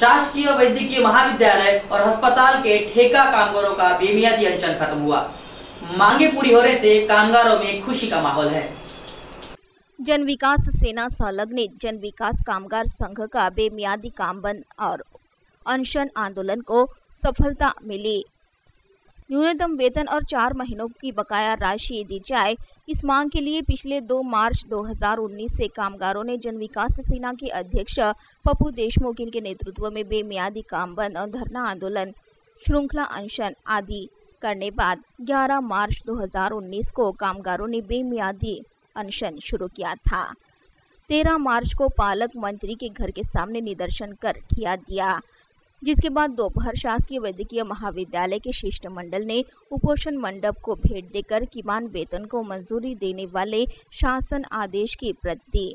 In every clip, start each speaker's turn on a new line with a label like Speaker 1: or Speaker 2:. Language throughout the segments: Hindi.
Speaker 1: शासकीय वैद्यकीय महाविद्यालय और अस्पताल के ठेका कामगारों का बेमियादी अनशन खत्म हुआ। मांगे पूरी होने से कामगारों में खुशी का माहौल है।
Speaker 2: जन विकास सेना संलग्न जन विकास कामगार संघ का बेमियादी काम बंद और अनशन आंदोलन को सफलता मिली। न्यूनतम वेतन और चार महीनों की बकाया राशि दी जाए। इस मांग के लिए पिछले 2 मार्च 2019 से कामगारों ने जन विकास सेना के अध्यक्ष पप्पू देशमुख के नेतृत्व में बेमियादी काम बंद और धरना आंदोलन, श्रृंखला अनशन आदि करने बाद 11 मार्च 2019 को कामगारों ने बेमियादी अनशन शुरू किया था। 13 मार्च को पालक मंत्री के घर के सामने निदर्शन कर ठिया दिया। जिसके बाद दोपहर शासकीय वैद्यकीय महाविद्यालय के शिष्टमंडल ने उपोषण मंडप को भेंट देकर किमान वेतन को मंजूरी देने वाले शासन आदेश की प्रति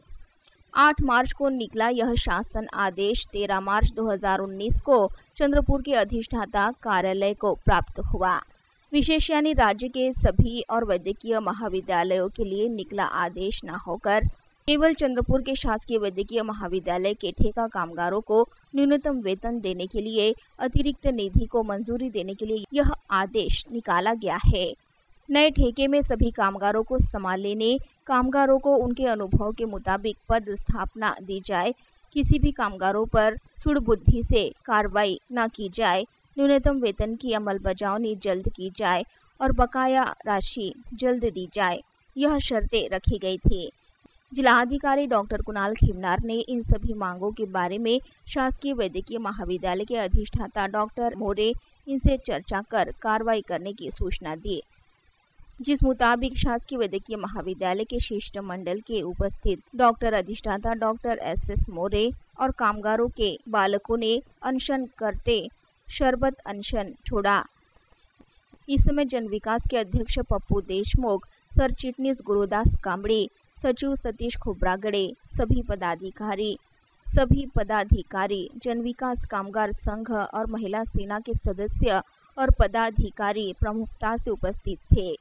Speaker 2: 8 मार्च को निकला यह शासन आदेश। 13 मार्च 2019 को चंद्रपुर के अधिष्ठाता कार्यालय को प्राप्त हुआ। विशेष यानी राज्य के सभी और वैद्यकीय महाविद्यालयों के लिए निकला आदेश न होकर केवल चंद्रपुर के शासकीय वैद्यकीय महाविद्यालय के ठेका कामगारों को न्यूनतम वेतन देने के लिए, अतिरिक्त निधि को मंजूरी देने के लिए यह आदेश निकाला गया है। नए ठेके में सभी कामगारों को संभाल लेने, कामगारों को उनके अनुभव के मुताबिक पद स्थापना दी जाए। किसी भी कामगारों पर सुड़बुद्धि से कार्रवाई न की जाए। न्यूनतम वेतन की अमल बजावनी जल्द की जाए और बकाया राशि जल्द दी जाए। यह शर्तें रखी गई थी। जिलाधिकारी डॉक्टर कुणाल खिमनार ने इन सभी मांगों के बारे में शासकीय वैद्यकीय महाविद्यालय के अधिष्ठाता डॉक्टर मोरे इनसे चर्चा कर कार्रवाई करने की सूचना दी। जिस मुताबिक शासकीय वैद्यकीय महाविद्यालय के शिष्टमंडल के उपस्थित डॉक्टर अधिष्ठाता डॉक्टर एस एस मोरे और कामगारों के बालकों ने अनशन करते शरबत अनशन छोड़ा। इस समय जन विकास के अध्यक्ष पप्पू देशमुख, सर चिटनीस गुरुदास कामड़ी सचिव सतीश खोब्रागड़े, सभी पदाधिकारी सभी पदाधिकारी जन विकास कामगार संघ और महिला सेना के सदस्य और पदाधिकारी प्रमुखता से उपस्थित थे।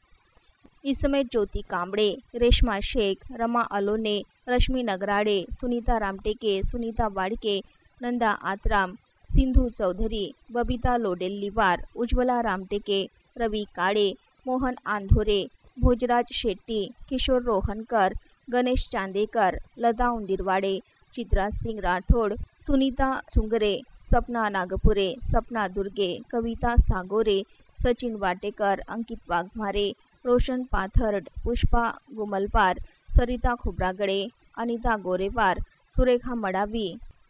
Speaker 2: इस समय ज्योति कामड़े रेशमा शेख, रमा अलोने रश्मि नगराड़े, सुनीता रामटेके, सुनीता वाड़के, नंदा आतराम, सिंधु चौधरी, बबीता लोडेल्लीवार, उज्ज्वला रामटेके, रवि काड़े, मोहन आंधोरे, भोजराज शेट्टी, किशोर रोहनकर गणेश चांदेकर, लता उंदिरवाडे, चित्रा सिंग राठोड, सुनीता सुंगरे, सपना नागपुरे, सपना दुर्गे, कविता सागोरे, सचिन वाटेकर, अंकित वाघमारे, रोशन पाथर्ड, पुष्पा गुमलपार, सरिता खुबरागड़े, अनिता गोरेवार सुरेखा मडावी,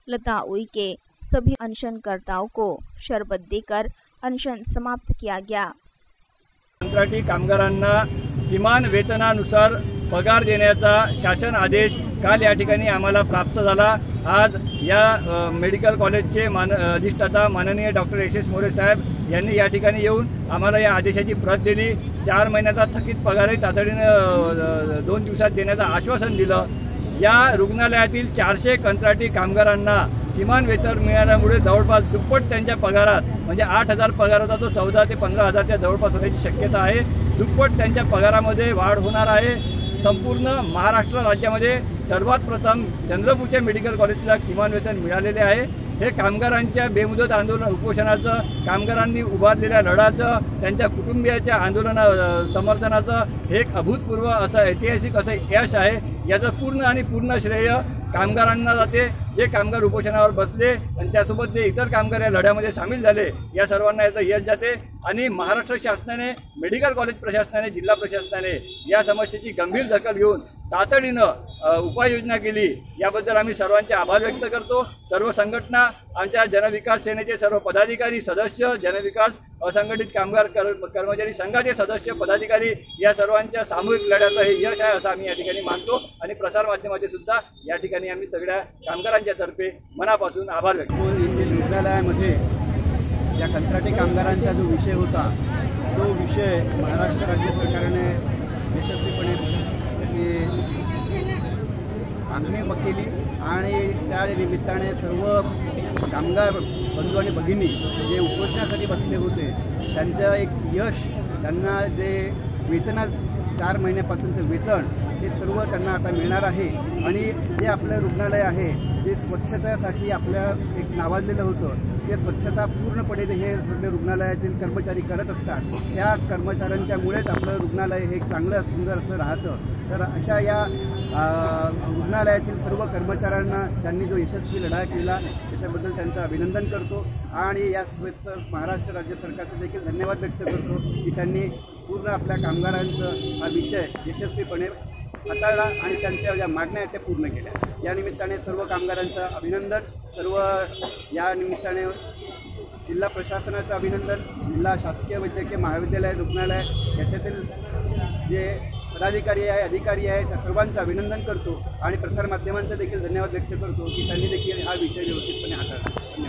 Speaker 2: लता उइके, सभी अनशनकर्ताओं को शरबत देकर अनशन समाप्त किया गया।
Speaker 3: कामगारांना किमान वेतनानुसार पगार देण्याचा शासन आदेश काल या ठिकाणी आम्हाला प्राप्त झाला. आज या मेडिकल कॉलेजचे मान अधिष्ठाता माननीय डॉक्टर एस एस मोरे साहेब यांनी या ठिकाणी येऊन आम्हाला या आदेशाची प्रत दिली. चार महिन्याचा थकीत पगारही तातडीनं दोन दिवसात देण्याचं आश्वासन दिलं. या रुग्णालयातील चारशे कंत्राटी कामगारांना किमान वेतन मिळाल्यामुळे जवळपास दुप्पट त्यांच्या पगारात म्हणजे आठ हजार पगार होता तो चौदा ते पंधरा हजारच्या जवळपास होण्याची शक्यता आहे दुप्पट त्यांच्या पगारामध्ये वाढ होणार आहे. संपूर्ण महाराष्ट्र राज्यामध्ये सर्वात प्रथम चंद्रपूरच्या मेडिकल कॉलेजला किमान वेतन मिळालेले आहे. हे कामगारांच्या बेमुदत आंदोलन उपोषणाचं कामगारांनी उभारलेल्या लढाचं त्यांच्या कुटुंबियाच्या आंदोलना समर्थनाचं हे एक अभूतपूर्व असं ऐतिहासिक असं यश आहे. याचं पूर्ण आणि पूर्ण श्रेय कामगारांना जाते जे कामगार उपोषणावर बसले आणि त्यासोबत जे इतर कामगार या लढ्यामध्ये सामील झाले या सर्वांना याचं यश जाते. आणि महाराष्ट्र शासनाने मेडिकल कॉलेज प्रशासनाने जिल्हा प्रशासनाने या समस्येची गंभीर दखल घेऊन तातडीनं उपाययोजना केली. याबद्दल आम्ही सर्वांचे आभार व्यक्त करतो. सर्व संघटना आमच्या जनविकास सेनेचे सर्व पदाधिकारी सदस्य जनविकास असंघटित कामगार कर्मचारी संघाचे सदस्य पदाधिकारी या सर्वांच्या सामूहिक लढ्याचं हे यश आहे असं आम्ही या ठिकाणी मानतो आणि प्रसारमाध्यमाचे सुद्धा या ठिकाणी आम्ही सगळ्या कामगारांच्या तर्फे मनापासून आभार व्यक्त
Speaker 4: रुग्णालयामध्ये या कंत्राटी कामगारांचा जो विषय होता तो विषय महाराष्ट्र राज्य सरकारने यशस्वीपणे मागणी केली. आणि त्या निमित्ताने सर्व कामगार बंधू आणि भगिनी जे उपोषणासाठी बसले होते त्यांचं एक यश त्यांना जे वेतना चार महिन्यापासूनचं वेतन हे सर्व त्यांना आता मिळणार आहे. आणि जे आपलं रुग्णालय आहे ते स्वच्छतेसाठी आपल्या एक नावाजलेलं होतं. ते स्वच्छता पूर्णपणे हे सगळे रुग्णालयातील कर्मचारी करत असतात. त्या कर्मचाऱ्यांच्यामुळेच आपलं रुग्णालय हे चांगलं सुंदर असं राहतं. तर अशा या रुग्णालयातील सर्व कर्मचाऱ्यांना त्यांनी जो यशस्वी लढा केला त्याच्याबद्दल त्यांचं अभिनंदन करतो. आणि या महाराष्ट्र राज्य सरकारचे देखील धन्यवाद व्यक्त करतो की त्यांनी पूर्ण आपल्या कामगारांचं हा विषय यशस्वीपणे हाताळला आणि त्यांच्या ज्या मागण्या आहेत त्या पूर्ण केल्या. या निमित्ताने सर्व कामगारांचं अभिनंदन सर्व या निमित्ताने जिल्हा प्रशासनाचं अभिनंदन जिल्हा शासकीय वैद्यकीय महाविद्यालय रुग्णालय याच्यातील जे पदाधिकारी आहे अधिकारी आहे त्या सर्वांचं अभिनंदन करतो आणि प्रसारमाध्यमांचं देखील धन्यवाद व्यक्त करतो की त्यांनी देखील हा विषय व्यवस्थितपणे हाताळला.